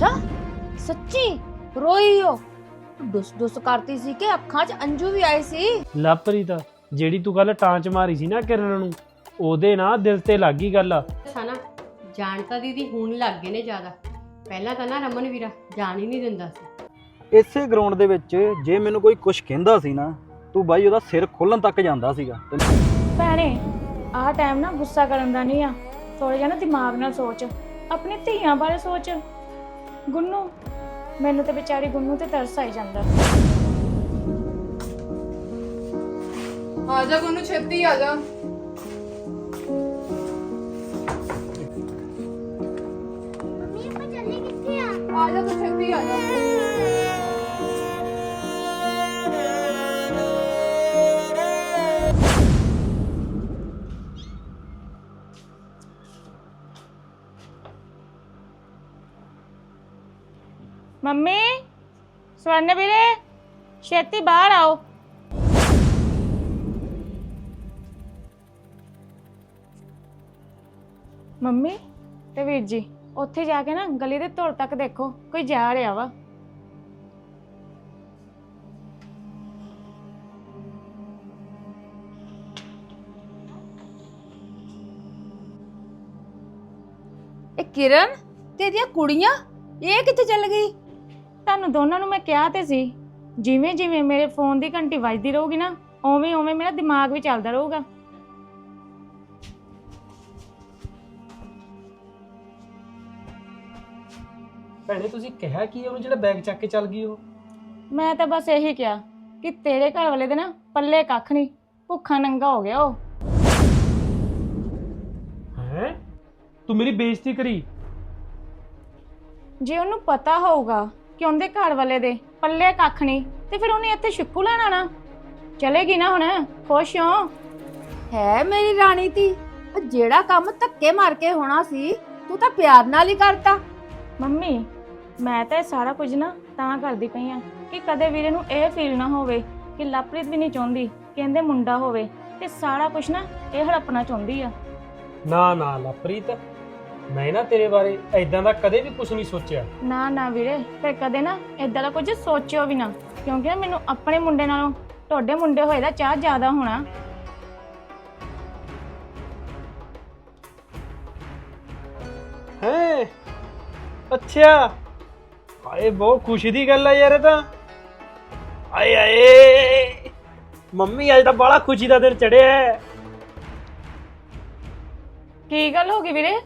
ਅੱਛਾ? ਸੱਚੀ? ਰੋਈ ਹੋ ਡੁੱਸ ਡੁੱਸ ਕਰਤੀ ਸੀ ਕਿ ਅੱਖਾਂ 'ਚ ਅੰਜੂ ਵੀ ਆਏ ਸੀ? ਲਵਪ੍ਰੀਤ ਜਿਹੜੀ ਤੂੰ ਕੱਲ ਟਾਂਚ ਮਾਰੀ ਸੀ ਨਾ ਕਿਰਨ ਨੂੰ ਉਹਦੇ ਨਾ ਦਿਲ ਤੇ ਲੱਗ ਗਈ ਗੱਲ ਸਾਨਾ ਜਾਣ ਤਾਂ ਦੀਦੀ ਹੁਣ ਲੱਗ ਗਏ ਨੇ ਜ਼ਿਆਦਾ। ਪਹਿਲਾਂ ਤਾਂ ਨਾ ਰਮਨ ਵੀਰਾ ਜਾਣ ਹੀ ਨਹੀਂ ਦਿੰਦਾ ਸੀ। ਇਸੇ ਗਰਾਊਂਡ ਦੇ ਵਿੱਚ ਜੇ ਮੈਨੂੰ ਕੋਈ ਕੁਝ ਕਹਿੰਦਾ ਸੀ ਨਾ ਤੂੰ ਬਾਈ ਉਹਦਾ ਸਿਰ ਖੋਲਣ ਤੱਕ ਜਾਂਦਾ ਸੀਗਾ। ਤੈਨੂੰ ਭੈਣੇ ਆਹ ਟਾਈਮ ਨਾ ਗੁੱਸਾ ਕਰਨ ਦਾ ਨਹੀਂ ਆ। ਥੋੜਾ ਜਿਹਾ ਨਾ ਦਿਮਾਗ ਨਾਲ ਸੋਚ। ਆਪਣੀ ਧੀਆਂ ਬਾਰੇ ਸੋਚ। ਗੁੰਨੂ ਮੈਨੂੰ ਤੇ ਵਿਚਾਰੀ ਗੁੰਨੂ ਤੇ ਤਰਸ ਆਈ ਜਾਂਦਾ। ਆ ਜਾ ਗੁੰਨੂ ਛੇਤੀ ਆ ਜਾ। ਆ ਜਾ ਤੂੰ ਛੇਤੀ ਆ ਜਾ। ਮੰਮੀ, ਸਵਰਨ ਵੀਰੇ, ਛੇਤੀ ਬਾਹਰ ਆਓ। ਮੰਮੀ ਤੇ ਵੀਰ ਜੀ, ਉੱਥੇ ਜਾ ਕੇ ਨਾ ਗਲੀ ਦੇ ਧੁਰ ਤੱਕ ਦੇਖੋ, ਕੋਈ ਜਾ ਰਿਹਾ ਵਾ। ਇਹ ਕਿਰਨ ਤੇ ਇਹਦੀਆਂ ਕੁੜੀਆਂ, ਇਹ ਕਿੱਥੇ ਚੱਲ ਗਈ? ਤੁਹਾਨੂੰ ਦੋਨਾਂ ਨੂੰ ਮੈਂ ਕਿਹਾ ਤੇ ਸੀ ਜਿਵੇਂ ਜਿਵੇਂ ਮੇਰੇ ਫੋਨ ਦੀ ਘੰਟੀ ਵੱਜਦੀ ਰਹੂਗੀ ਨਾ ਓਵੇਂ ਓਵੇਂ ਮੇਰਾ ਦਿਮਾਗ ਵੀ ਚੱਲਦਾ ਰਹੂਗਾ। ਭੈਣੇ ਤੁਸੀਂ ਕਿਹਾ ਕੀ ਉਹਨੂੰ ਜਿਹੜਾ ਬੈਗ ਚੱਕ ਕੇ ਚੱਲ ਗਈ ਉਹ? ਮੈਂ ਤਾਂ ਬਸ ਇਹੀ ਕਿਹਾ ਕਿ ਤੇਰੇ ਘਰ ਵਾਲੇ ਦੇ ਨਾ ਪੱਲੇ ਕੱਖ ਨਹੀਂ ਭੁੱਖਾ ਨੰਗਾ ਹੋ ਗਿਆ ਉਹ। ਹੈ? ਤੂੰ ਮੇਰੀ ਬੇਇੱਜ਼ਤੀ ਕਰੀ? ਜੇ ਉਹਨੂੰ ਪਤਾ ਹੋਊਗਾ ਕਿ ਉਹਦੇ ਘਰ ਵਾਲੇ ਦੇ ਪੱਲੇ ਕੱਖ ਨਹੀਂ ਤੇ ਫਿਰ ਉਹਨੇ ਇੱਥੇ ਸ਼ਿੱਕੂ ਲੈਣ ਆਣਾ ਚਲੇਗੀ ਨਾ ਹੁਣ ਖੁਸ਼ ਹੋ। ਹੈ ਮੇਰੀ ਰਾਣੀ ਤੀ ਆਹ ਜਿਹੜਾ ਕੰਮ ਧੱਕੇ ਮਾਰ ਕੇ ਹੋਣਾ ਸੀ ਤੂੰ ਤਾਂ ਪਿਆਰ ਨਾਲ ਹੀ ਕਰਤਾ। ਮੰਮੀ ਮੈਂ ਤਾਂ ਇਹ ਸਾਰਾ ਕੁਝ ਨਾ ਤਾਂ ਕਰਦੀ ਪਈ ਆ ਕਿ ਕਦੇ ਵੀਰੇ ਨੂੰ ਇਹ ਫੀਲ ਨਾ ਹੋਵੇ ਕਿ ਲਵਪ੍ਰੀਤ ਵੀ ਨਹੀਂ ਚਾਹੁੰਦੀ ਕਹਿੰਦੇ ਮੁੰਡਾ ਹੋਵੇ ਤੇ ਸਾਰਾ ਕੁਝ ਨਾ ਇਹ ਹੜਪਣਾ ਚਾਹੁੰਦੀ ਆ। ਨਾ ਨਾ ਲਵਪ੍ਰੀਤ ਮੈਂ ਨਾ ਤੇਰੇ ਬਾਰੇ ਐਦਾਂ ਦਾ ਕਦੇ ਵੀ ਕੁਝ ਨਹੀਂ ਸੋਚਿਆ। ਨਾ ਨਾ ਵੀਰੇ ਫਿਰ ਕਦੇ ਨਾ ਇਦਾਂ ਦਾ ਕੁਝ ਸੋਚਿਓ ਵੀ ਨਾ। ਕਿਉਂਕਿ ਨਾ ਮੈਨੂੰ ਆਪਣੇ ਮੁੰਡੇ ਨਾਲੋਂ ਤੁਹਾਡੇ ਮੁੰਡੇ ਹੋਏ ਦਾ ਚਾਹ ਜ਼ਿਆਦਾ ਹੋਣਾ। ਹੈ? ਅੱਛਾ। ਹਾਏ ਬਹੁਤ ਖੁਸ਼ੀ ਦੀ ਗੱਲ ਆ ਯਾਰ ਇਹ ਤਾਂ। ਆਏ ਆਏ। ਮੰਮੀ ਅੱਜ ਤਾਂ ਬੜਾ ਖੁਸ਼ੀ ਦਾ ਦਿਨ ਚੜਿਆ ਹੈ। ਕੀ ਗੱਲ ਹੋ ਗਈ ਵੀਰੇ?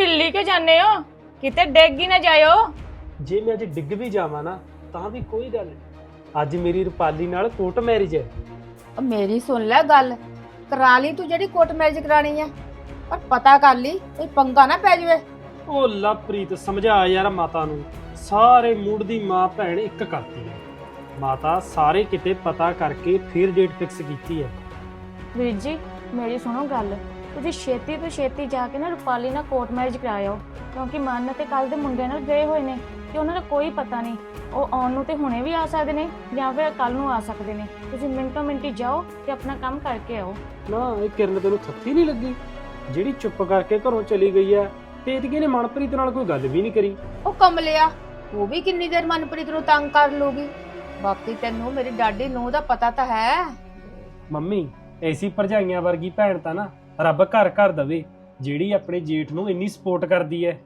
ਹਿੱਲੀ ਕੇ ਜਾਂਦੇ ਹੋ? ਕਿਤੇ ਡਿੱਗ ਹੀ ਨਾ ਜਾਇਓ। ਜੇ ਮੈਂ ਅੱਜ ਡਿੱਗ ਵੀ ਜਾਵਾਂ ਨਾ ਤਾਂ ਵੀ ਕੋਈ ਗੱਲ ਨਹੀਂ। ਅੱਜ ਮੇਰੀ ਰੁਪਾਲੀ ਨਾਲ ਕੋਰਟ ਮੈਰਿਜ ਹੈ। ਉਹ ਮੇਰੀ ਸੁਣ ਲੈ ਗੱਲ। ਕਰਾ ਲਈ ਤੂੰ ਜਿਹੜੀ ਕੋਟ ਮੈਰਿਜ ਕਰਾਣੀ ਆ। ਪਰ ਪਤਾ ਕਰ ਲਈ ਕੋਈ ਪੰਗਾ ਨਾ ਪੈ ਜਾਵੇ। ਉਹ ਲਵਪ੍ਰੀਤ ਸਮਝਾ ਯਾਰ ਮਾਤਾ ਨੂੰ। ਸਾਰੇ ਮੂਡ ਦੀ ਮਾਂ ਭੈਣ ਇੱਕ ਕਰਤੀ ਹੈ। ਮਾਤਾ ਸਾਰੇ ਕਿਤੇ ਪਤਾ ਕਰਕੇ ਫਿਰ ਡੇਟ ਫਿਕਸ ਕੀਤੀ ਹੈ। ਵੀਰ ਜੀ ਮੇਰੀ ਸੁਣੋ ਗੱਲ। ਤੁਸੀਂ ਛੇਤੀ ਤੋਂ ਛੇਤੀ ਜਾ ਕੇ ਨਾ ਰੁਪਾਲੀ ਨਾਲ ਕੋਰਟ ਮੈਰਿਜ ਕਰਾਇਓ ਕਿਉਂਕਿ ਮਨ ਤੇ ਕੱਲ ਦੇ ਮੁੰਡੇ ਨਾਲ ਗਏ ਹੋਏ ਨੇ ਤੇ ਉਹਨਾਂ ਦਾ ਕੋਈ ਪਤਾ ਨਹੀਂ ਉਹ ਆਉਣ ਨੂੰ ਤੇ ਹੁਣੇ ਵੀ ਆ ਸਕਦੇ ਨੇ ਜਾਂ ਫਿਰ ਕੱਲ ਨੂੰ ਆ ਸਕਦੇ ਨੇ। ਤੁਸੀਂ ਮਿੰਟੋ ਮਿੰਟੀ ਜਾਓ ਤੇ ਆਪਣਾ ਕੰਮ ਕਰਕੇ ਆਓ। ਨਾ ਇਹ ਕਿਰਨ ਤੈਨੂੰ ਥੱਥੀ ਨਹੀਂ ਲੱਗੀ? ਜਿਹੜੀ ਚੁੱਪ ਕਰਕੇ ਘਰੋਂ ਚਲੀ ਗਈ ਹੈ ਤੇ ਇਹਦੀ ਨੇ ਮਨਪ੍ਰੀਤ ਨਾਲ ਕੋਈ ਗੱਲ ਵੀ ਨਹੀਂ ਕਰੀ। ਉਹ ਕਮਲਿਆ ਉਹ ਵੀ ਕਿੰਨੀ ਦੇਰ ਮਨਪ੍ਰੀਤ ਨੂੰ ਤੰਗ ਕਰ ਲੂਗੀ ਬਾਕੀ ਤੈਨੂੰ ਮੇਰੀ ਡਾਡੀ ਨੂੰ ਦਾ ਪਤਾ ਤਾਂ ਹੈ। ਮੰਮੀ ਐਸੀ ਭਰਜਾਈਆਂ ਵਰਗੀ ਭੈਣ ਤਾਂ ਨਾ ਰੱਬ ਘਰ ਘਰ ਦਵੇ ਜਿਹੜੀ ਆਪਣੇ ਜੇਠ ਨੂੰ ਇੰਨੀ ਸਪੋਰਟ ਕਰਦੀ ਹੈ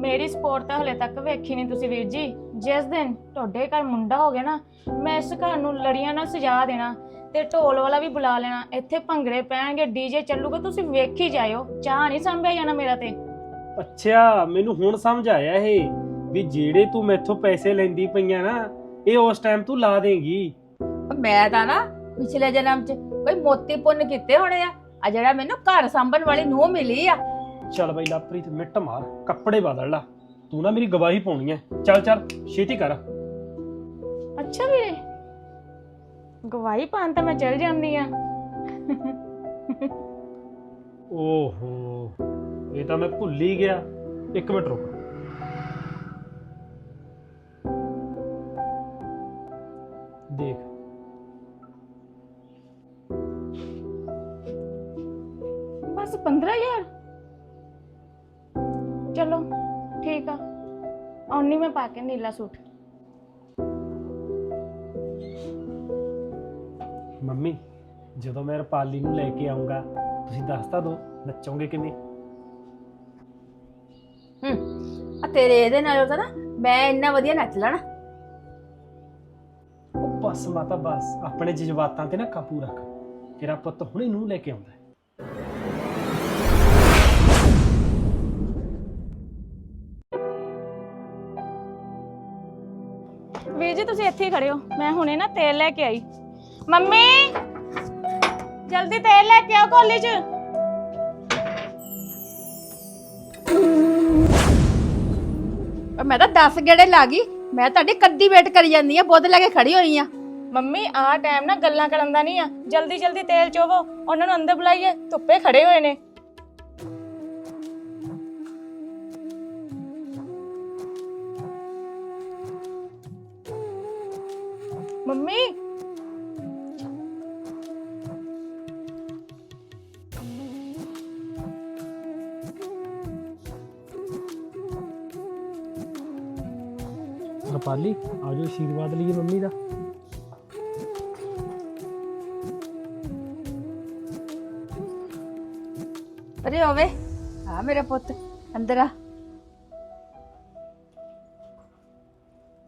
ਮੇਰੀ ਸਪੋਰਟ ਤਾਂ ਹਲੇ ਤੱਕ ਵੇਖੀ ਨਹੀਂ ਤੁਸੀਂ ਵੀਰ ਜੀ। ਜਿਸ ਦਿਨ ਤੁਹਾਡੇ ਘਰ ਮੁੰਡਾ ਹੋ ਗਿਆ ਨਾ ਮੈਂ ਇਸ ਘਰ ਨੂੰ ਲੜੀਆਂ ਨਾਲ ਸਜਾ ਦੇਣਾ ਤੇ ਢੋਲ ਵਾਲਾ ਵੀ ਬੁਲਾ ਲੈਣਾ। ਇੱਥੇ ਭੰਗੜੇ ਪੈਣਗੇ ਡੀਜੇ ਚੱਲੂਗਾ ਤੁਸੀਂ ਵੇਖੀ ਜਾਇਓ। ਚਾਹ ਨਹੀਂ ਸੰਭਿਆ ਜਾਣਾ ਮੇਰਾ ਤੇ। ਅੱਛਾ ਮੈਨੂੰ ਹੁਣ ਸਮਝ ਆਇਆ ਇਹ ਵੀ ਜਿਹੜੇ ਤੂੰ ਮੈਥੋਂ ਪੈਸੇ ਲੈਂਦੀ ਪਈਆਂ ਨਾ ਇਹ ਉਸ ਟਾਈਮ ਤੂੰ ਲਾ ਦੇਂਗੀ। ਮੈਂ ਤਾਂ ਨਾ ਪਿਛਲੇ ਜਨਮ 'ਚ ਕੋਈ ਮੋਤੀ ਪੁੰਨ ਕੀਤੇ ਹੋਣੇ ਆ। ਆ ਜਿਹੜਾ ਮੈਨੂੰ ਘਰ ਸੰਭਣ ਵਾਲੀ ਨੂੰ ਮਿਲੀ ਆ। ਚੱਲ ਬਈ ਲਵਪ੍ਰੀਤ ਮਿੱਟ ਮਾਰ ਕੱਪੜੇ ਬਦਲ ਲਾ। ਤੂੰ ਨਾ ਮੇਰੀ ਗਵਾਹੀ ਪਾਉਣੀ ਹੈ ਚੱਲ ਚੱਲ ਛੇਤੀ ਕਰ। ਅੱਛਾ ਵੀਰੇ ਗਵਾਹੀ ਪਾਣ ਤਾਂ ਮੈਂ ਚਲ ਜਾਂਦੀ ਆ। ਓਹੋ ਇਹ ਤਾਂ ਮੈਂ ਭੁੱਲ ਹੀ ਗਿਆ। ਇੱਕ ਮਿੰਟ ਰੁਕ। ਬਸ 15000 ਚਲੋ ਠੀਕ ਆ। ਆਉਣੀ ਮੈਂ ਪਾ ਕੇ ਨੀਲਾ ਸੂਟ। ਮੰਮੀ ਜਦੋਂ ਮੈਂ ਰੁਪਾਲੀ ਨੂੰ ਲੈ ਕੇ ਆਉਂਗਾ ਤੁਸੀਂ ਦੱਸ ਤਾਂ ਦਿਓ ਨੱਚੋਗੇ ਕਿਵੇਂ? ਹੂੰ ਆ ਤੇਰੇ ਇਹਦੇ ਨਾਲੋਂ ਤਾਂ ਨਾ ਮੈਂ ਇੰਨਾ ਵਧੀਆ ਨੱਚ ਲੈਣਾ। ਉਹ ਬਸ ਮਾਤਾ ਬਸ ਆਪਣੇ ਜਜ਼ਬਾਤਾਂ ਤੇ ਨਾ ਕਾਬੂ ਰੱਖ। ਤੇਰਾ ਪੁੱਤ ਹੁਣੇ ਨੂੰ ਲੈ ਕੇ ਆਉਂਦਾ ਹੈ। ਵੀਰ ਜੀ ਤੁਸੀਂ ਇੱਥੇ ਹੀ ਖੜੇ ਹੋ। ਮੈਂ ਹੁਣੇ ਨਾ ਤੇਲ ਲੈ ਕੇ ਆਈ। ਮੰਮੀ ਜਲਦੀ ਤੇਲ ਲੈ ਕੇ ਆਓ ਕੋਲੀ 'ਚ। ਮੈਂ ਤਾਂ 10 ਗੇੜੇ ਲਾ ਗਈ। ਮੈਂ ਤੁਹਾਡੀ ਕੱਦੀ ਵੇਟ ਕਰੀ ਜਾਂਦੀ ਆ ਬੁੱਧ ਲੈ ਕੇ ਖੜੀ ਹੋਈ ਆ। ਮੰਮੀ ਆਹ ਟਾਈਮ ਨਾ ਗੱਲਾਂ ਕਰਨ ਦਾ ਨਹੀਂ ਆ। ਜਲਦੀ ਜਲਦੀ ਤੇਲ ਚੋਵੋ। ਉਹਨਾਂ ਨੂੰ ਅੰਦਰ ਬੁਲਾਈਏ। ਧੁੱਪੇ ਖੜੇ ਹੋਏ ਨੇ। ਮੰਮੀ। ਰੁਪਾਲੀ ਆਜੋ ਆਸ਼ੀਰਵਾਦ ਲਈਏ ਮੰਮੀ ਦਾ। ਅਰੇ ਹੋਵੇ। ਆ ਮੇਰਾ ਪੁੱਤ ਅੰਦਰ ਆ।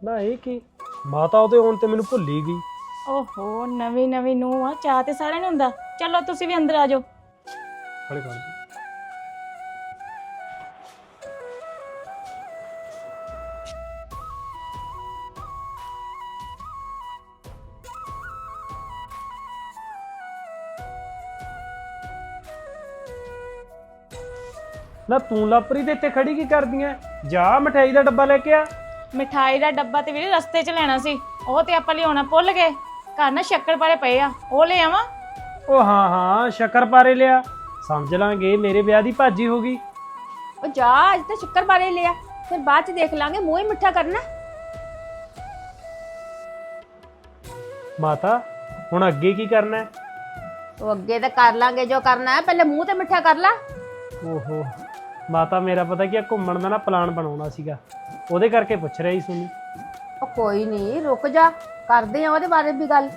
ਨਾ ਇਹ ਕੀ? ਮਾਤਾ ਉਹਦੇ ਆਉਣ ਤੇ ਮੈਨੂੰ ਭੁੱਲ ਹੀ ਗਈ। ਓਹੋ ਨਵੀਂ ਨਵੀਂ ਨੂੰ ਆ ਚਾਹ ਤੇ ਸਾਰਿਆਂ ਨੂੰ ਹੁੰਦਾ। ਚਲੋ ਤੁਸੀਂ ਵੀ ਅੰਦਰ ਆ ਜਾਓ। ਖੜੇ ਕਰ ਨਾ ਤੂੰ ਲਾਪਰੀ ਦੇ ਇੱਥੇ ਖੜੀ ਕੀ ਕਰਦੀਆਂ ਜਾ ਮਠਿਆਈ ਦਾ ਡੱਬਾ ਲੈ ਕੇ ਆ। ਮਿਠਾਈ ਦਾ ਡੱਬਾ ਤੇ ਵੀਰੇ ਰਸਤੇ 'ਚ ਲੈਣਾ ਸੀ ਉਹ ਤੇ ਆਪਾਂ ਲਿਆਉਣਾ ਭੁੱਲ ਗਏ। ਘਰ ਨਾ ਸ਼ੱਕਰ ਪਾਰੇ ਪਏ ਆ ਉਹ ਲੈ ਆਵਾਂ? ਉਹ ਹਾਂ ਹਾਂ ਸ਼ੱਕਰ ਪਾਰੇ ਲਿਆ। ਸਮਝ ਲਾਂਗੇ ਮੇਰੇ ਵਿਆਹ ਦੀ ਭਾਜੀ ਹੋ ਗਈ। ਉਹ ਜਾ ਅੱਜ ਤਾਂ ਸ਼ੱਕਰ ਬਾਰੇ ਲਿਆ ਫਿਰ ਬਾਅਦ ਚ ਦੇਖ ਲਾਂਗੇ ਮੂੰਹ ਹੀ ਮਿੱਠਾ ਕਰਨਾ। ਮਾਤਾ ਹੁਣ ਅੱਗੇ ਕੀ ਕਰਨਾ ਹੈ? ਉਹ ਅੱਗੇ ਤਾਂ ਕਰ ਲਾਂਗੇ ਜੋ ਕਰਨਾ ਹੈ ਪਹਿਲੇ ਮੂੰਹ ਤੇ ਮਿੱਠਾ ਕਰ ਲਾ। ਓਹੋ ਮਾਤਾ ਮੇਰਾ ਪਤਾ ਕੀ ਆ ਘੁੰਮਣ ਦਾ ਨਾ ਪਲਾਨ ਬਣਾਉਣਾ ਸੀਗਾ। ਉਹਦੇ ਕਰਕੇ ਪੁੱਛ ਰਹੀ ਸੁਣੀ ਉਹ ਕੋਈ ਨਹੀਂ ਰੁਕ ਜਾ ਕਰਦੇ ਆ ਉਹਦੇ ਬਾਰੇ ਵੀ ਗੱਲ।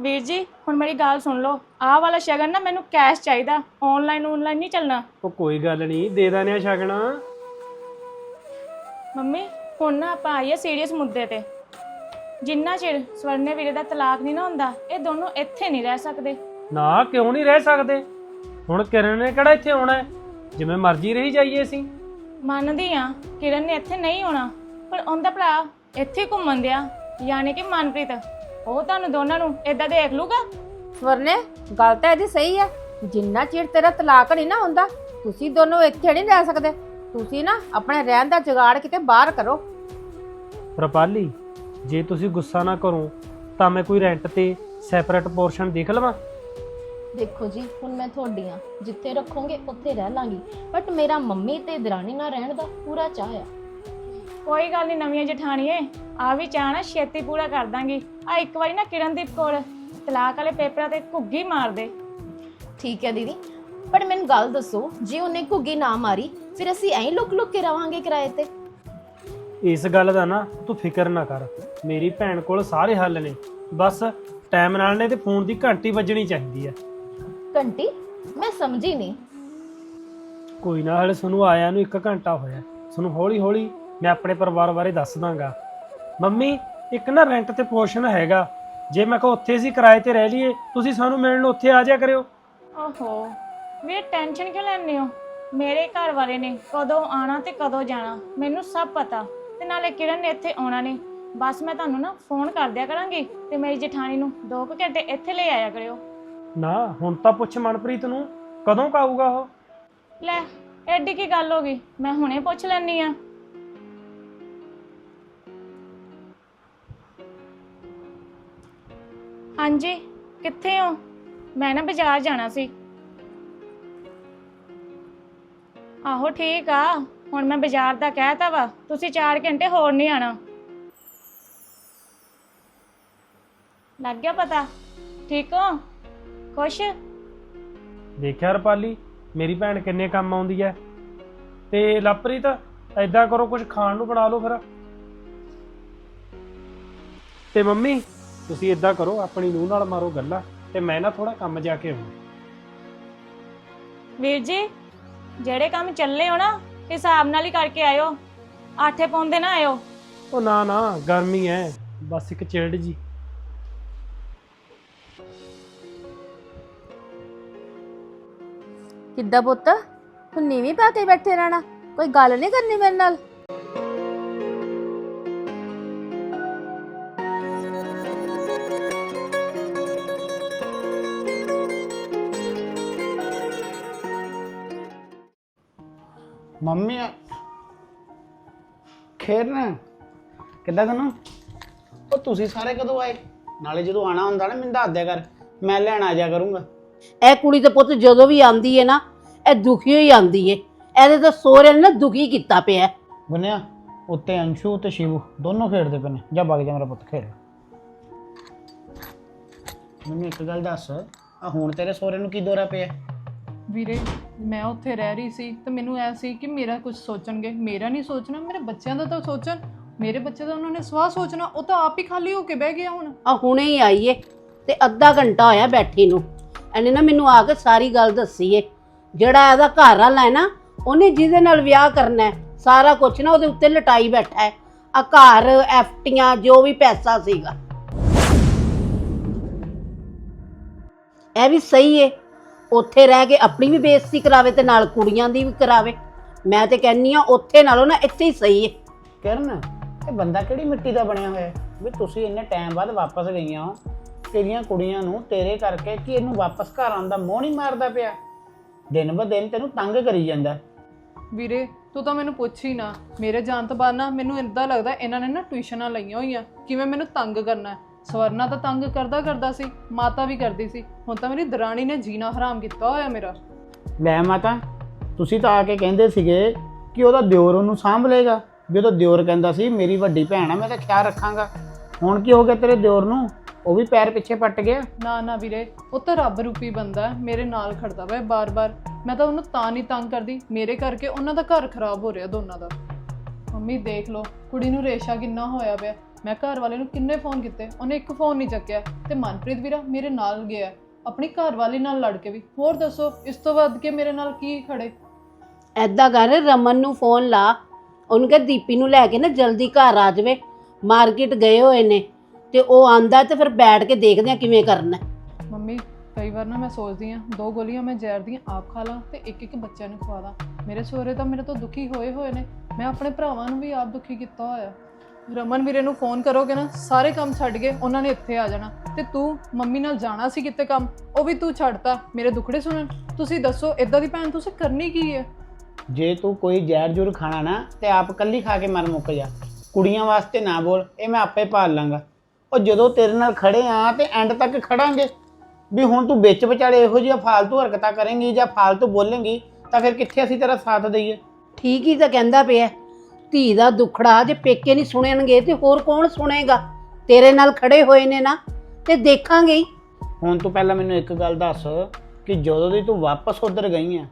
ਵੀਰ ਜੀ ਹੁਣ ਮੇਰੀ ਗੱਲ ਸੁਣ ਲਓ। ਆਹ ਵਾਲਾ ਸ਼ਗਨ ਨਾ ਮੈਨੂੰ ਕੈਸ਼ ਚਾਹੀਦਾ। ਆਨਲਾਈਨ ਆਨਲਾਈਨ ਨਹੀਂ ਚੱਲਣਾ। ਉਹ ਕੋਈ ਗੱਲ ਨਹੀਂ ਦੇ ਦਾਨੇ ਆ ਛਕਣਾ ਮੰਮੀ ਹੁਣ ਨਾ ਆਪਾਂ ਆਈਏ ਸੀਰੀਅਸ ਮੁੱਦੇ ਤੇ। ਜਿੰਨਾ ਚਿਰ ਸਵਰਨੇ ਵੀਰੇ ਦਾ ਤਲਾਕ ਨਹੀਂ ਨਾ ਹੁੰਦਾ ਇਹ ਦੋਨੋਂ ਇੱਥੇ ਨਹੀਂ ਰਹਿ ਸਕਦੇ। ਨਾ ਕਿਉਂ ਨਹੀਂ ਰਹਿ ਸਕਦੇ? ਹੁਣ ਕਿਰਨ ਨੇ ਕਿਹੜਾ ਇੱਥੇ ਆਉਣਾ ਹੈ? ਜਿਵੇਂ ਮਰਜ਼ੀ ਰਹੀ ਜਾਈਏ ਅਸੀਂ। ਮੰਨਦੀ ਆ ਕਿਰਨ ਨੇ ਇੱਥੇ ਨਹੀਂ ਆਉਣਾ ਪਰ ਉਹਦਾ ਭਰਾ ਇੱਥੇ ਹੀ ਘੁੰਮਣ ਦਿਆ ਯਾਨੀ ਕਿ ਮਨਪ੍ਰੀਤ। ਉਹ ਤੁਹਾਨੂੰ ਦੋਨਾਂ ਨੂੰ ਏਦਾਂ ਦੇਖ ਲੂਗਾ ਸਵਰਨੇ ਗੱਲ ਤਾਂ ਇਹਦੀ ਸਹੀ ਹੈ। ਜਿੰਨਾ ਚਿਰ ਤੇਰਾ ਤਲਾਕ ਨਹੀਂ ਨਾ ਹੁੰਦਾ ਤੁਸੀਂ ਦੋਨੋਂ ਇੱਥੇ ਨਹੀਂ ਰਹਿ ਸਕਦੇ। ਤੁਸੀਂ ਨਾ ਆਪਣੇ ਰਹਿਣ ਦਾ ਜੁਗਾੜ ਕਿਤੇ ਬਾਹਰ ਕਰੋ। ਰਪਾਲੀ ਜੇ ਤੁਸੀਂ ਗੁੱਸਾ ਨਾ ਕਰੋ ਤਾਂ ਮੈਂ ਕੋਈ ਰੈਂਟ ਤੇ ਸੈਪਰੇਟ ਪੋਰਸ਼ਨ ਦੇਖ ਲਵਾਂ? ਦੇਖੋ ਜੀ ਹੁਣ ਮੈਂ ਤੁਹਾਡੀ ਆ ਜਿੱਥੇ ਰੱਖੋਗੇ ਉੱਥੇ ਰਹਿ ਲਾਂਗੀ। ਬਟ ਮੇਰਾ ਮੰਮੀ ਤੇ ਦਰਾਣੀ ਨਾਲ ਰਹਿਣ ਦਾ ਪੂਰਾ ਚਾਹ ਆ। ਕੋਈ ਗੱਲ ਨਹੀਂ ਨਵੀਆਂ ਜਠਾਣੀਏ ਆ ਵੀ ਚਾਹਣਾ ਛੇਤੀ ਪੂਰਾ ਕਰ ਦਾਂਗੀ। ਆ ਇੱਕ ਵਾਰੀ ਨਾ ਕਿਰਨਦੀਪ ਕੋਲ ਤਲਾਕ ਵਾਲੇ ਪੇਪਰਾਂ ਤੇ ਘੁੱਗੀ ਮਾਰ ਦੇ। ਠੀਕ ਹੈ ਦੀਦੀ ਪਰ ਮੈਨੂੰ ਗੱਲ ਦੱਸੋ ਜੇ ਉਹਨੇ ਘੁੱਗੀ ਨਾ ਮਾਰੀ ਫਿਰ ਅਸੀਂ ਐਂ ਲੁਕ ਲੁਕ ਕੇ ਰਵਾਂਗੇ ਕਿਰਾਏ ਤੇ? ਇਸ ਗੱਲ ਦਾ ਨਾ ਤੂੰ ਫਿਕਰ ਨਾ ਕਰ। ਮੇਰੀ ਭੈਣ ਕੋਲ ਸਾਰੇ ਹੱਲ ਨੇ। ਬਸ ਟਾਈਮ ਨਾਲ ਨੇ ਤੇ ਫੋਨ ਦੀ ਘੰਟੀ ਵੱਜਣੀ ਚਾਹੀਦੀ ਹੈ ਘੰਟੀ? ਮੈਂ ਸਮਝੀ ਨਹੀਂ। ਕੋਈ ਨਾ ਹਲੇ ਤੁਹਾਨੂੰ ਆਇਆ ਨੂੰ 1 ਘੰਟਾ ਹੋਇਆ। ਤੁਹਾਨੂੰ ਹੌਲੀ ਹੌਲੀ ਮੈਂ ਆਪਣੇ ਪਰਿਵਾਰ ਬਾਰੇ ਦੱਸ ਦਾਂਗਾ। ਮੰਮੀ ਇੱਕ ਨਾ ਰੈਂਟ ਤੇ ਪੋਰਸ਼ਨ ਹੈਗਾ। ਜੇ ਮੈਂ ਕਹਾਂ ਉੱਥੇ ਅਸੀਂ ਕਿਰਾਏ ਤੇ ਰਹਿ ਲਈਏ ਤੁਸੀਂ ਸਾਨੂੰ ਮਿਲਣ ਉੱਥੇ ਆ ਜਾਇਆ ਕਰਿਓ। ਓਹੋ ਵੀ ਟੈਨਸ਼ਨ ਕਿਉਂ ਲੈਂਦੇ ਹੋ? ਮੇਰੇ ਘਰ ਵਾਲੇ ਨੇ ਕਦੋਂ ਆਣਾ ਤੇ ਕਦੋਂ ਜਾਣਾ ਮੈਨੂੰ ਸਭ ਪਤਾ। ਤੇ ਨਾਲੇ ਕਿਰਨ ਨੇ ਇੱਥੇ ਆਉਣਾ ਨਹੀਂ। ਬਸ ਮੈਂ ਤੁਹਾਨੂੰ ਨਾ ਫੋਨ ਕਰ ਦਿਆ ਕਰਾਂਗੀ ਤੇ ਮੇਰੀ ਜਠਾਣੀ ਨੂੰ 2 ਘੰਟੇ ਇੱਥੇ ਲੈ ਆਇਆ ਕਰਿਓ। ਨਾ ਹੁਣ ਤਾਂ ਪੁੱਛ ਮਨਪ੍ਰੀਤ ਨੂੰ ਕਦੋਂ ਕਾਊਗਾ ਉਹ? ਲੈ ਐਡੀ ਕੀ ਗੱਲ ਹੋ ਗਈ? ਮੈਂ ਹੁਣੇ ਪੁੱਛ ਲੈਣੀ ਆ। ਹਾਂਜੀ ਕਿੱਥੇ ਹੋ? ਮੈਂ ਨਾ ਬਾਜ਼ਾਰ ਜਾਣਾ ਸੀ। ਆਹੋ ਠੀਕ ਆ। ਹੁਣ ਮੈਂ ਬਾਜ਼ਾਰ ਦਾ ਕਹਿਤਾ ਵਾ ਤੁਸੀਂ 4 ਘੰਟੇ ਹੋਰ ਨਹੀਂ ਆਣਾ ਲੱਗ ਗਿਆ ਪਤਾ? ਠੀਕ ਹੋ? ਖੁਸ਼? ਦੇਖਿਆ ਰਪਾਲੀ ਮੇਰੀ ਭੈਣ ਕਿੰਨੇ ਕੰਮ ਆਉਂਦੀ ਹੈ ਤੇ ਲਵਪ੍ਰੀਤ ਐਦਾਂ ਕਰੋ ਕੁਝ ਖਾਣ ਨੂੰ ਬਣਾ ਲਓ ਫਿਰ। ਤੇ ਮੰਮੀ ਤੁਸੀਂ ਏਦਾਂ ਕਰੋ ਆਪਣੀ ਨੂੰਹ ਨਾਲ ਮਾਰੋ ਗੱਲਾਂ ਤੇ ਮੈਂ ਨਾ ਥੋੜਾ ਕੰਮ ਜਾ ਕੇ ਆਉਂ ਵੀਰ ਜੀ ਜਿਹੜੇ ਕੰਮ ਚੱਲੇ ਹੋ ਨਾ ਹਿਸਾਬ ਨਾਲ ਹੀ ਕਰਕੇ ਆਇਓ। ਆਠੇ ਪਾਉਂਦੇ ਨਾ ਆਇਓ। ਉਹ ਨਾ ਨਾ ਗਰਮੀ ਐ। ਬਸ ਇੱਕ ਚਿਲਡ ਜੀ। ਕਿੱਦਾਂ ਪੁੱਤ? ਤੂੰ ਨੀਵੀਂ ਪਾ ਕੇ ਬੈਠੇ ਰਹਿਣਾ। ਕੋਈ ਗੱਲ ਨਹੀਂ ਕਰਨੀ ਮੇਰੇ ਨਾਲ? ਮੰਮੀ ਆ- ਖੇਰ ਨਾ। ਕਿੱਦਾਂ ਤੈਨੂੰ? ਉਹ ਤੁਸੀਂ ਸਾਰੇ ਕਦੋਂ ਆਏ? ਨਾਲੇ ਜਦੋਂ ਆਣਾ ਹੁੰਦਾ ਨਾ ਮੈਨੂੰ ਦੱਸ ਦਿਆ ਕਰ। ਮੈਂ ਲੈਣ ਆ ਜਾ ਕਰੂੰਗਾ। ਇਹ ਕੁੜੀ ਤੇ ਪੁੱਤ ਜਦੋਂ ਵੀ ਆਂਦੀ ਹੈ ਨਾ ਇਹ ਦੁਖੀ ਹੋਈ ਆਂਦੀ ਹੈ ਇਹਦੇ ਤਾਂ ਸੋਹਰੇ ਨੇ ਨਾ ਦੁਖੀ ਕੀਤਾ ਪਿਆ। ਹੈ। ਗੁੰਨਿਆ ਉੱਤੇ ਅੰਸ਼ੂ ਤੇ ਸ਼ਿਵੂ ਦੋਨੋਂ ਖੇਡਦੇ ਪਏ ਨੇ। ਜਾ ਵਗ ਜਾ ਮੇਰਾ ਪੁੱਤ ਖੇਡ। ਮੈਨੂੰ ਇੱਕ ਗੱਲ ਦੱਸ ਆ ਹੁਣ ਤੇਰੇ ਸੋਹਰੇ ਨੂੰ ਕੀ ਦੋਰਾ ਪਿਆ? ਵੀਰੇ ਮੈਂ ਉੱਥੇ ਰਹਿ ਰਹੀ ਸੀ ਤੇ ਮੈਨੂੰ ਐ ਸੀ ਕਿ ਮੇਰਾ ਕੁਝ ਸੋਚਣਗੇ, ਮੇਰਾ ਨਹੀਂ ਸੋਚਣਾ, ਮੇਰੇ ਬੱਚਿਆਂ ਦਾ ਤਾਂ ਸੋਚਣ, ਮੇਰੇ ਬੱਚੇ ਦਾ ਉਹਨਾਂ ਨੇ ਸਵਾਹ ਸੋਚਣਾ, ਉਹ ਤਾਂ ਆਪ ਹੀ ਖਾਲੀ ਹੋ ਕੇ ਬਹਿ ਗਿਆ ਹੁਣ। ਆ ਹੁਣੇ ਹੀ ਆਈ ਏ ਤੇ ਅੱਧਾ ਘੰਟਾ ਹੋਇਆ ਬੈਠੀ ਨੂੰ। ਇਹਨੇ ਨਾ ਮੈਨੂੰ ਆ ਕੇ ਸਾਰੀ ਗੱਲ ਦੱਸੀ ਏ। ਜਿਹੜਾ ਇਹਦਾ ਘਰ ਵਾਲਾ ਹੈ ਨਾ, ਉਹਨੇ ਜਿਹਦੇ ਨਾਲ ਵਿਆਹ ਕਰਨਾ ਹੈ, ਸਾਰਾ ਕੁਝ ਨਾ ਉਹਦੇ ਉੱਤੇ ਲਟਾਈ ਬੈਠਾ ਹੈ। ਆ ਘਰ, ਐਫਟੀਆਂ, ਜੋ ਵੀ ਪੈਸਾ ਸੀਗਾ। ਇਹ ਵੀ ਸਹੀ ਏ। ਉੱਥੇ ਰਹਿ ਕੇ ਆਪਣੀ ਵੀ ਬੇਇੱਜ਼ਤੀ ਕਰਾਵੇ ਤੇ ਨਾਲ ਕੁੜੀਆਂ ਦੀ ਵੀ ਕਰਾਵੇ। ਮੈਂ ਤੇ ਕਹਿੰਨੀ ਆ ਉੱਥੇ ਨਾਲੋਂ ਨਾ ਇੱਥੇ ਹੀ ਸਹੀ ਏ ਕਿਰਨ ਇਹ ਬੰਦਾ ਕਿਹੜੀ ਮਿੱਟੀ ਦਾ ਬਣਿਆ ਹੋਇਆ ਹੈ? ਵੀ ਤੁਸੀਂ ਇੰਨੇ ਟਾਈਮ ਬਾਅਦ ਵਾਪਸ ਗਈਆਂ ਹੋ ਤੇਰੀਆਂ ਕੁੜੀਆਂ ਨੂੰ ਤੇਰੇ ਕਰਕੇ ਕਿ ਇਹਨੂੰ ਵਾਪਸ ਘਰ ਆਉਣ ਦਾ ਮੋਹ ਨਹੀਂ ਮਾਰਦਾ ਪਿਆ? ਦਿਨ ਬ ਦਿਨ ਤੈਨੂੰ ਤੰਗ ਕਰੀ ਜਾਂਦਾ ਵੀਰੇ ਤੂੰ ਤਾਂ ਮੈਨੂੰ ਪੁੱਛ ਹੀ ਨਾ। ਮੇਰੇ ਜਾਣ ਤੋਂ ਬਾਅਦ ਨਾ ਮੈਨੂੰ ਇਦਾਂ ਲੱਗਦਾ ਇਹਨਾਂ ਨੇ ਨਾ ਟਿਊਸ਼ਨਾਂ ਲਈਆਂ ਹੋਈਆਂ। ਕਿਵੇਂ ਮੈਨੂੰ ਤੰਗ ਕਰਨਾ ਹੈ? ਸਵਰਨਾ ਤਾਂ ਤੰਗ ਕਰਦਾ ਕਰਦਾ ਸੀ ਮਾਤਾ ਵੀ ਕਰਦੀ ਸੀ। ਹੁਣ ਤਾਂ ਮੇਰੀ ਦਰਾਣੀ ਨੇ ਜੀਣਾ ਹਰਾਮ ਕੀਤਾ ਹੋਇਆ ਮੇਰਾ। ਲੈ ਮਾਤਾ ਤੁਸੀਂ ਤਾਂ ਆ ਕੇ ਕਹਿੰਦੇ ਸੀਗੇ ਕਿ ਉਹਦਾ ਦਿਓਰ ਉਹਨੂੰ ਸਾਂਭ ਲਏਗਾ। ਵੀ ਉਹਦਾ ਦਿਓਰ ਕਹਿੰਦਾ ਸੀ ਮੇਰੀ ਵੱਡੀ ਭੈਣ ਆ ਮੈਂ ਤਾਂ ਖਿਆਲ ਰੱਖਾਂਗਾ। ਹੁਣ ਕੀ ਹੋ ਗਿਆ ਤੇਰੇ ਦਿਓਰ ਨੂੰ? ਉਹ ਵੀ ਪੈਰ ਪਿੱਛੇ ਪੱਟ ਗਿਆ? ਨਾ ਨਾ ਵੀਰੇ ਉਹ ਤਾਂ ਰੱਬ ਰੂਪੀ ਬੰਦਾ ਹੈ ਮੇਰੇ ਨਾਲ ਖੜਦਾ ਵਾ ਬਾਰ-ਬਾਰ। ਮੈਂ ਤਾਂ ਉਹਨੂੰ ਤਾਂ ਨਹੀਂ ਤੰਗ ਕਰਦੀ ਮੇਰੇ ਕਰਕੇ ਉਹਨਾਂ ਦਾ ਘਰ ਖਰਾਬ ਹੋ ਰਿਹਾ ਦੋਨਾਂ ਦਾ। ਮੰਮੀ ਦੇਖ ਲਓ ਕੁੜੀ ਨੂੰ ਰੇਸ਼ਾ ਕਿੰਨਾ ਹੋਇਆ ਪਿਆ। ਮੈਂ ਘਰ ਵਾਲੇ ਨੂੰ ਕਿੰਨੇ ਫੋਨ ਕੀਤੇ ਉਹਨੇ ਇੱਕ ਫੋਨ ਨਹੀਂ ਚੱਕਿਆ। ਤੇ ਮਨਪ੍ਰੀਤ ਵੀਰਾ ਮੇਰੇ ਨਾਲ ਗਿਆ। ਆਪਣੀ ਘਰ ਵਾਲੀ ਨਾਲ ਲੜ ਕੇ ਵੀ। ਹੋਰ ਦੱਸੋ ਇਸ ਤੋਂ ਵੱਧ ਕੇ ਮੇਰੇ ਨਾਲ ਕੀ ਖੜੇ? ਐਦਾਂ ਕਰ ਰਮਨ ਨੂੰ ਫੋਨ ਲਾ। ਉਹਨੂੰ ਕਹ ਦੀਪੀ ਨੂੰ ਲੈ ਕੇ ਨਾ ਜਲਦੀ ਘਰ ਆ ਜਾਵੇ। ਮਾਰਕੀਟ ਗਏ ਹੋਏ ਨੇ। ਤੇ ਉਹ ਆਂਦਾ ਤੇ ਫਿਰ ਬੈਠ ਕੇ ਦੇਖਦੇ ਆ ਕਿਵੇਂ ਕਰਨਾ। ਮੰਮੀ ਕਈ ਵਾਰ ਨਾ ਮੈਂ ਸੋਚਦੀ ਆ ਦੋ ਗੋਲੀਆਂ ਮੈਂ ਜ਼ਹਿਰ ਦੀਆਂ ਆਪ ਖਾ ਲਾਂ ਤੇ ਇੱਕ ਇੱਕ ਬੱਚਿਆਂ ਨੂੰ ਖਵਾ ਦਾਂ ਮੇਰੇ ਸਹੁਰੇ ਤਾਂ ਮੇਰੇ ਤੋਂ ਦੁਖੀ ਹੋਏ ਹੋਏ ਨੇ। ਮੈਂ ਆਪਣੇ ਭਰਾਵਾਂ ਨੂੰ ਵੀ ਆਪ ਦੁਖੀ ਕੀਤਾ ਹੋਇਆ। ਰਮਨ ਵੀਰੇ ਨੂੰ ਫੋਨ ਕਰੋਗੇ ਨਾ ਸਾਰੇ ਕੰਮ ਛੱਡ ਕੇ ਉਹਨਾਂ ਨੇ ਇੱਥੇ ਆ ਜਾਣਾ। ਤੇ ਤੂੰ ਮੰਮੀ ਨਾਲ ਜਾਣਾ ਸੀ ਕਿਤੇ ਕੰਮ ਉਹ ਵੀ ਤੂੰ ਛੱਡਤਾ ਮੇਰੇ ਦੁੱਖੜੇ ਸੁਣਨ। ਤੁਸੀਂ ਦੱਸੋ ਇਦਾਂ ਦੀ ਭੈਣ ਤੁਸੀਂ ਕਰਨੀ ਕੀ ਹੈ? ਜੇ ਤੂੰ ਕੋਈ ਜ਼ਹਿਰ ਜੁਰ ਖਾਣਾ ਨਾ ਤੇ ਆਪ ਕੱਲੀ ਖਾ ਕੇ ਮਰ ਮੁੱਕ ਜਾ। ਕੁੜੀਆਂ ਵਾਸਤੇ ਨਾ ਬੋਲ ਇਹ ਮੈਂ ਆਪੇ ਪਾਲ ਲਾਂਗਾ। ਉਹ ਜਦੋਂ ਤੇਰੇ ਨਾਲ ਖੜੇ ਆ ਤੇ ਐਂਡ ਤੱਕ ਖੜਾਂਗੇ। ਵੀ ਹੁਣ ਤੂੰ ਵਿੱਚ ਵਿਚਾਲੇ ਇਹੋ ਜਿਹੀਆਂ ਫਾਲਤੂ ਹਰਕਤਾਂ ਕਰੇਂਗੀ ਜਾਂ ਫਾਲਤੂ ਬੋਲੇਂਗੀ ਤਾਂ ਫਿਰ ਕਿੱਥੇ ਅਸੀਂ ਤੇਰਾ ਸਾਥ ਦਈਏ? ਠੀਕ ਹੀ ਤਾਂ ਕਹਿੰਦਾ ਪਿਆ। ਧੀ ਦਾ ਦੁੱਖੜਾ ਜੇ ਪੇਕੇ ਨਹੀਂ ਸੁਣਨਗੇ ਤੇ ਹੋਰ ਕੌਣ ਸੁਣੇਗਾ? ਤੇਰੇ ਨਾਲ ਖੜੇ ਹੋਏ ਨੇ ਨਾ ਤੇ ਦੇਖਾਂਗੇ ਹੀ। ਹੁਣ ਤੂੰ ਪਹਿਲਾਂ ਮੈਨੂੰ ਇੱਕ ਗੱਲ ਦੱਸ ਕਿ ਜਦੋਂ ਦੀ ਤੂੰ ਵਾਪਸ ਉਧਰ ਗਈ ਆ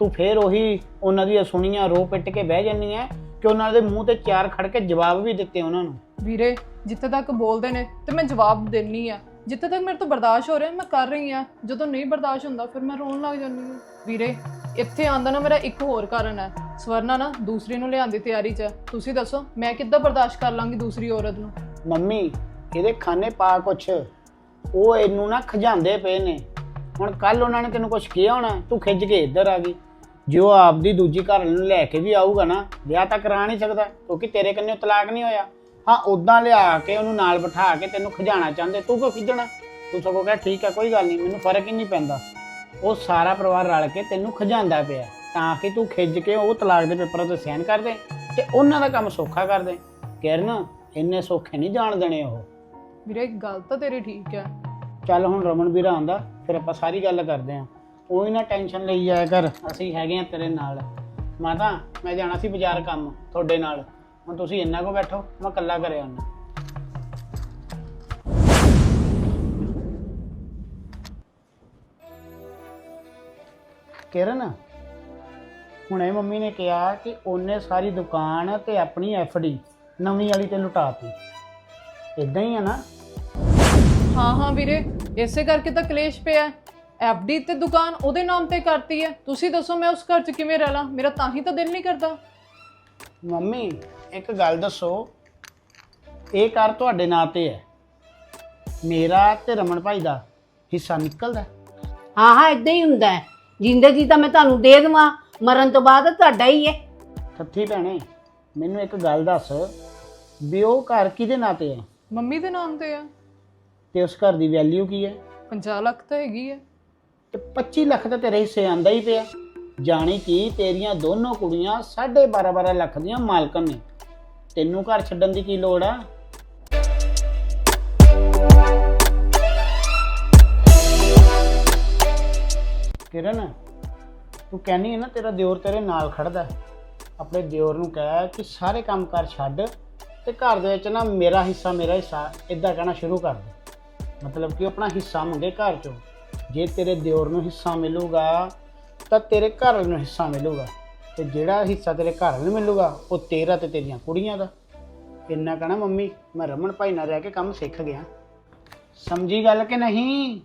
ਤੂੰ ਫੇਰ ਉਹੀ ਉਹਨਾਂ ਦੀਆਂ ਸੁਣੀਆਂ ਰੋ ਪਿੱਟ ਕੇ ਬਹਿ ਜੰਨੀ ਐ ਕਿ ਉਹਨਾਂ ਦੇ ਮੂੰਹ ਤੇ ਚਾਰ ਖੜ ਕੇ ਜਵਾਬ ਵੀ ਦਿੱਤੇ ਉਹਨਾਂ ਨੂੰ। ਵੀਰੇ ਜਿੱਥੇ ਤੱਕ ਬੋਲਦੇ ਨੇ ਤੇ ਮੈਂ ਜਵਾਬ ਦੇਣੀ ਆ। ਜਿੱਥੇ ਤੱਕ ਮੇਰੇ ਤੋਂ ਬਰਦਾਸ਼ਤ ਹੋ ਰਿਹਾ, ਮੈਂ ਕਰ ਰਹੀ ਆ ਜਦੋਂ ਨਹੀਂ ਬਰਦਾਸ਼ਤ ਹੁੰਦਾ, ਫਿਰ ਮੈਂ ਰੋਣ ਲੱਗ ਜਾਂਦੀ ਹਾਂ। ਵੀਰੇ, ਇੱਥੇ ਆਂਦਾ ਨਾ ਮੇਰਾ ਇੱਕ ਹੋਰ ਕਾਰਨ ਹੈ। ਸਵਰਨਾ ਨਾ ਦੂਸਰੀ ਨੂੰ ਲਿਆਉਣ ਦੀ ਤਿਆਰੀ 'ਚ ਹੈ। ਤੁਸੀਂ ਦੱਸੋ, ਮੈਂ ਕਿੱਦਾਂ ਬਰਦਾਸ਼ਤ ਕਰ ਲਾਂਗੀ ਦੂਸਰੀ ਔਰਤ ਨੂੰ? ਮੰਮੀ, ਇਹਦੇ ਖਾਨੇ ਪਾ ਕੁਛ। ਉਹ ਇਹਨੂੰ ਨਾ ਖਜਾਉਂਦੇ ਪਏ ਨੇ। ਹੁਣ ਕੱਲ ਉਹਨਾਂ ਨੇ ਤੈਨੂੰ ਕੁਛ ਕਿਹਾ ਹੋਣਾ, ਤੂੰ ਖਿੱਚ ਕੇ ਇੱਧਰ ਆ ਗਈ। ਜੇ ਜੋ ਆਪਦੀ ਦੂਜੀ ਘਰ ਨੂੰ ਲੈ ਕੇ ਵੀ ਆਊਗਾ ਨਾ, ਵਿਆਹ ਤਾਂ ਕਰਾ ਨਹੀਂ ਸਕਦਾ, ਕਿਉਂਕਿ ਤੇਰੇ ਕੰਨੇ ਤਲਾਕ ਨਹੀਂ ਹੋਇਆ। ਹਾਂ ਉਦਾਂ ਲਿਆ ਕੇ ਉਹਨੂੰ ਨਾਲ ਬਿਠਾ ਕੇ ਤੈਨੂੰ ਖਜਾਣਾ ਚਾਹੁੰਦੇ ਤੂੰ ਕਿਉਂ ਖਿੱਚਣਾ ਤੂੰ ਸਗੋਂ ਕਹਿ ਠੀਕ ਹੈ ਕੋਈ ਗੱਲ ਨਹੀਂ ਮੈਨੂੰ ਫ਼ਰਕ ਹੀ ਨਹੀਂ ਪੈਂਦਾ। ਉਹ ਸਾਰਾ ਪਰਿਵਾਰ ਰਲ ਕੇ ਤੈਨੂੰ ਖਜਾਂਦਾ ਪਿਆ ਤਾਂ ਕਿ ਤੂੰ ਖਿੱਚ ਕੇ ਉਹ ਤਲਾਕ ਦੇ ਪੇਪਰਾਂ ਤੇ ਸਾਈਨ ਕਰ ਦੇ ਤੇ ਉਹਨਾਂ ਦਾ ਕੰਮ ਸੌਖਾ ਕਰ ਦੇ। ਕਿਰਨ ਇੰਨੇ ਸੌਖੇ ਨਹੀਂ ਜਾਣ ਦੇਣੇ ਉਹ। ਵੀਰੇ ਗੱਲ ਤਾਂ ਤੇਰੀ ਠੀਕ ਹੈ। ਚੱਲ ਹੁਣ ਰਮਨ ਵੀਰ ਆਂਦਾ ਫਿਰ ਆਪਾਂ ਸਾਰੀ ਗੱਲ ਕਰਦੇ ਆਂ ਕੋਈ ਨਾ ਟੈਨਸ਼ਨ ਲਈ ਜਾਇਆ ਕਰ ਅਸੀਂ ਹੈਗੇ ਆ ਤੇਰੇ ਨਾਲ। ਮਾਤਾ ਮੈਂ ਜਾਣਾ ਸੀ ਬਾਜ਼ਾਰ ਕੰਮ ਤੁਹਾਡੇ ਨਾਲ। ਹੁਣ ਤੁਸੀਂ ਇੰਨਾ ਕੋ ਬੈਠੋ ਮੈਂ ਇਕੱਲਾ ਕਰਿਆ ਉਹਨਾਂ ਕਿਰਨ ਹੁਣੇ ਮੰਮੀ ਨੇ ਕਿਹਾ ਕਿ ਉਹਨੇ ਸਾਰੀ ਦੁਕਾਨ ਤੇ ਆਪਣੀ ਐਫਡੀ ਨਵੀਂ ਵਾਲੀ ਤੇ ਲੁਟਾਤੀ। ਇਦਾਂ ਹੀ ਆ ਨਾ? ਹਾਂ ਹਾਂ ਵੀਰੇ ਇਸੇ ਕਰਕੇ ਤਾਂ ਕਲੇਸ਼ ਪਿਆ। ਐਫਡੀ ਤੇ ਦੁਕਾਨ ਉਹਦੇ ਨਾਮ ਤੇ ਕਰਤੀ ਹੈ। ਤੁਸੀਂ ਦੱਸੋ ਮੈਂ ਉਸ ਘਰ 'ਚ ਕਿਵੇਂ ਰਹਿ ਲਾਂ? ਮੇਰਾ ਤਾਂ ਹੀ ਤਾਂ ਦਿਲ ਨਹੀਂ ਕਰਦਾ। ਮੰਮੀ ਇੱਕ ਗੱਲ ਦੱਸੋ ਇਹ ਘਰ ਤੁਹਾਡੇ ਨਾਂ ਤੇ ਹੈ? ਮੇਰਾ ਤੇ ਰਮਨ ਭਾਈ ਦਾ ਹਿੱਸਾ ਨਿਕਲਦਾ ਹਾਂ? ਹਾਂ ਇਦਾਂ ਹੀ ਹੁੰਦਾ ਹੈ। ਜਿੰਦੇ ਜੀ ਤਾਂ ਮੈਂ ਤੁਹਾਨੂੰ ਦੇ ਦੇਵਾਂ ਮਰਨ ਤੋਂ ਬਾਅਦ ਤੁਹਾਡਾ ਹੀ ਹੈ। ਸੱਥੀ ਭੈਣੇ ਮੈਨੂੰ ਇੱਕ ਗੱਲ ਦੱਸ ਵੀ ਉਹ ਘਰ ਕਿਹਦੇ ਨਾਂ ਤੇ ਹੈ? ਮੰਮੀ ਦੇ ਨਾਮ ਤੇ ਆ। ਤੇ ਉਸ ਘਰ ਦੀ ਵੈਲਿਊ ਕੀ ਹੈ? 50 ਲੱਖ ਤਾਂ ਹੈਗੀ ਹੈ ਤੇ 25 ਲੱਖ ਤਾਂ ਤੇਰੇ ਹਿੱਸੇ ਆਂਦਾ ਹੀ ਪਿਆ। ਜਾਣੀ ਕਿ ਤੇਰੀਆਂ ਦੋਨੋਂ ਕੁੜੀਆਂ 12.5 12 ਲੱਖ ਦੀਆਂ ਮਾਲਕਨ ਨੇ। ਤੈਨੂੰ ਘਰ ਛੱਡਣ ਦੀ ਕੀ ਲੋੜ ਆ? ਕਿਰਨ, ਤੂੰ ਕਹਿੰਨੀ ਹੈ ਨਾ ਤੇਰਾ ਦਿਓਰ ਤੇਰੇ ਨਾਲ ਖੜਦਾ। ਆਪਣੇ ਦਿਓਰ ਨੂੰ ਕਹਿ ਕਿ ਸਾਰੇ ਕੰਮ ਕਰ ਛੱਡ ਤੇ ਘਰ ਦੇ ਵਿੱਚ ਨਾ ਮੇਰਾ ਹਿੱਸਾ ਮੇਰਾ ਹਿੱਸਾ ਇਦਾਂ ਕਹਿਣਾ ਸ਼ੁਰੂ ਕਰ ਦੇ। ਮਤਲਬ ਕਿ ਆਪਣਾ ਹਿੱਸਾ ਮੰਗੇ ਘਰ ਚੋਂ। ਜੇ ਤੇਰੇ ਦਿਓਰ ਨੂੰ ਹਿੱਸਾ ਮਿਲੂਗਾ, ਤਾਂ ਤੇਰੇ ਘਰ ਨੂੰ ਹਿੱਸਾ ਮਿਲੂਗਾ। ਤੇ ਜਿਹੜਾ ਹਿੱਸਾ ਤੇਰੇ ਘਰ ਵਾਲੇ ਨੂੰ ਮਿਲੂਗਾ, ਉਹ ਤੇਰਾ ਤੇ ਤੇਰੀਆਂ ਕੁੜੀਆਂ ਦਾ। ਇੰਨਾ ਕਹਣਾ ਮੰਮੀ, ਮੈਂ ਰਮਨ ਭਾਈ ਨਾਲ ਰਹਿ ਕੇ ਕੰਮ ਸਿੱਖ ਗਿਆ। ਸਮਝੀ ਗੱਲ ਕਿ ਨਹੀਂ?